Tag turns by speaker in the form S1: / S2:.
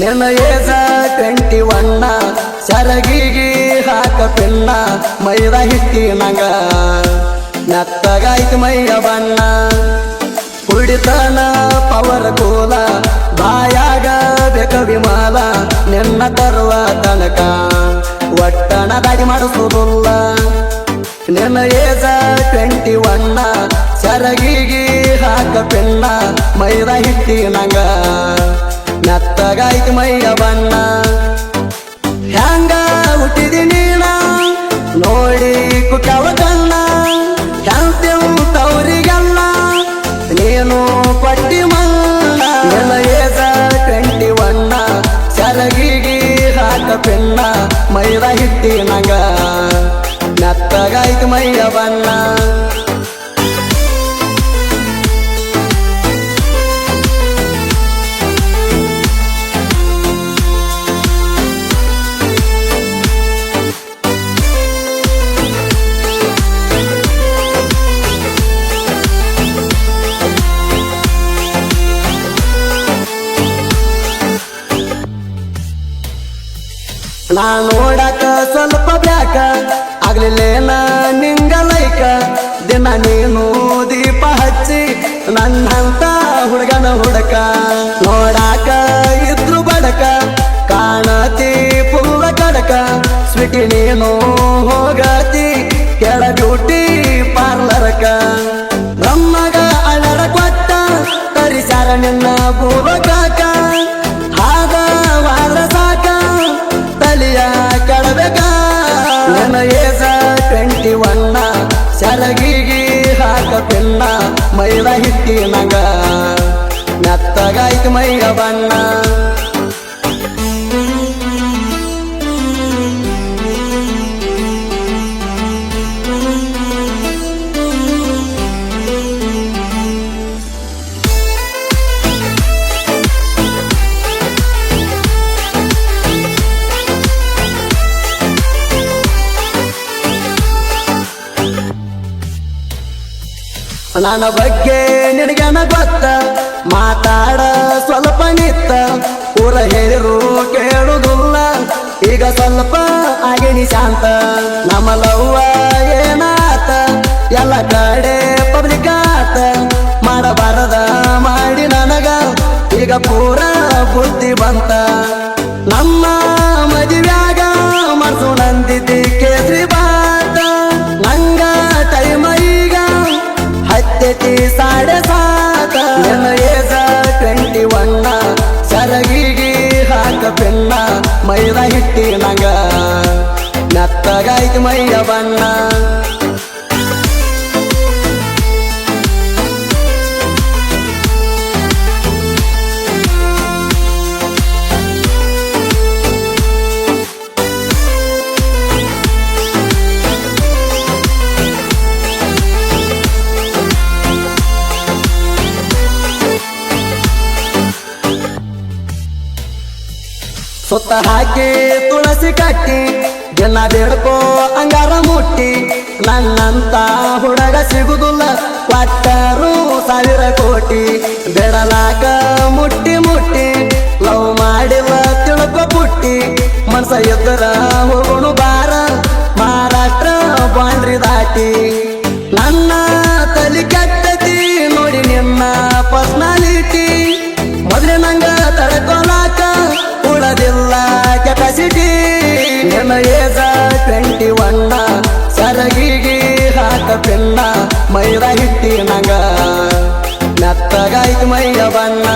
S1: ನಿನ್ನ ಏಜ ಟ್ವೆಂಟಿ ಒನ್ನ ಸರಗಿಗಿ ಹಾಕ ಪಿನ್ನ ಮೈದ ಹಿಟ್ಟಿ ನಂಗ ನತ್ತಗಾಯ್ತು ಮೈಯ ಬಣ್ಣ ಕುಡಿತನ ಪವರ ಕೋಲ ಬಾಯಾಗ ಬೇಕ ವಿಮಾಲ ನಿನ್ನ ತರುವ ತನಕ. ಒಟ್ಟಣ ದಾಡಿ ಮಾಡಿಸೋದಿಲ್ಲ ನಿನ್ನ ಏಜ ಟ್ವೆಂಟಿ ಒನ್ನ ಸರಗಿಗಿ ಹಾಕ ಪೆಲ್ಲ ಮೈದ ಹಿಟ್ಟಿ ನಂಗ ನತ್ತಗಾಯ್ತು ಮೈಯ ಬಣ್ಣ. ಹ್ಯಾಂಗ ಹುಟ್ಟಿದಿ ನೀನ? ನೋಡಿ ಕುಟವ ಕಣ್ಣ. ಹ್ಯಾಂತೆವು ತವರಿಗಲ್ಲ ನೀನು ಪಟ್ಟಿ ಮಲ್ಲ ಏಜ ಟ್ವೆಂಟಿ ಒನ್ನ ಸರಗಿಗಿ ಹಾಕ ಪೆಲ್ಲ ಮೈದ ಹಿಟ್ಟಿ ನಂಗ ನತ್ತಗಾಯ್ತು ಮೈಯ ಬಣ್ಣ. ನಾ ನೋಡಕ ಸ್ವಲ್ಪ ಬ್ಯಾಕ ಆಗ್ಲಿಲ್ಲೇನ ನಿಂಗ ಲೈಕ. ದಿನ ನೀನು ದೀಪ ಹಚ್ಚಿ ನನ್ನಂತ ಹುಡುಗನ ಹುಡುಕ. ನೋಡಾಕ ಇದ್ರು ಬಡಕ. ಕಾಣತಿ ಪುಲ್ಲ ಕಡಕ. ಸ್ವೀಟಿ ನೀನು ಪಿನ್ನ ಮೈದ ಹಿಟ್ಟಿ ನಗ ಮೆತ್ತಗಾಯ್ತು ಮೈಯ ಬಣ್ಣ. ನನ್ನ ಬಗ್ಗೆ ನಿನಗೇನ ಗೊತ್ತ? ಮಾತಾಡ ಸ್ವಲ್ಪ ನಿತ್ತ. ಊರ ಹೇಳಿರು ಕೇಳುದಿಲ್ಲ. ಈಗ ಸ್ವಲ್ಪ ಆಗಿನಿ ಶಾಂತ ನಮ್ಮ ಲವ್ವ ಏನಾತ? ಎಲ್ಲ ಕಡೆ ಪಬ್ಲಿಕ್ ಆತ. ಮಾಡಬಾರದ ಮಾಡಿ ನನಗ. ಈಗ ಪೂರ ಬುದ್ಧಿ ಬಂತ. ಹಿಟ್ಟಿ ನಂಗ ನತ್ತಗಾಯ್ತು ಮೈಯ ಬಣ್ಣ. ಸುತ್ತ ಹಾಕಿ ತುಳಸಿ ಕಟ್ಟಿ ಜನ ಬೇಡ್ಕೋ ಅಂಗಾರ ಮುಟ್ಟಿ. ನನ್ನಂತ ಹುಡುಗ ಸಿಗುದಿಲ್ಲ, ಪಟ್ಟರು ಸಾವಿರ ಕೋಟಿ. ಬೆಡಲಾಕ ಮುಟ್ಟಿ ಮುಟ್ಟಿ, ಲವ್ ಮಾಡಿಲ್ಲ ತಿಳ್ಕೊ ಪುಟ್ಟಿ. ಮನ್ಸ ಎದ್ದರ ಹೋಗೋಣ ಬಾರ ಮಹಾರಾಷ್ಟ್ರ ಬಾಂಡ್ರಿ ದಾಟಿ. ನನ್ನ ತಲೆ ಕೆಟ್ಟತಿ ನೋಡಿ ನಿನ್ನ ಪರ್ಸ್ನಾಲಿಟಿ ಮೊದಲೇ ನಂಗ ಉಳದಿಲ್ಲ ನಿನ್ನ ಏಜ ಟ್ವೆಂಟಿ ಒನ್ನ ಸರಗಿಗೆ ಹಾಕ ಪೆನ್ನ ಮೈದ ಹಿಟ್ಟಿ ನಂಗ ಮೆತ್ತಗಾಯ್ತು ಮೈಯ ಬಣ್ಣ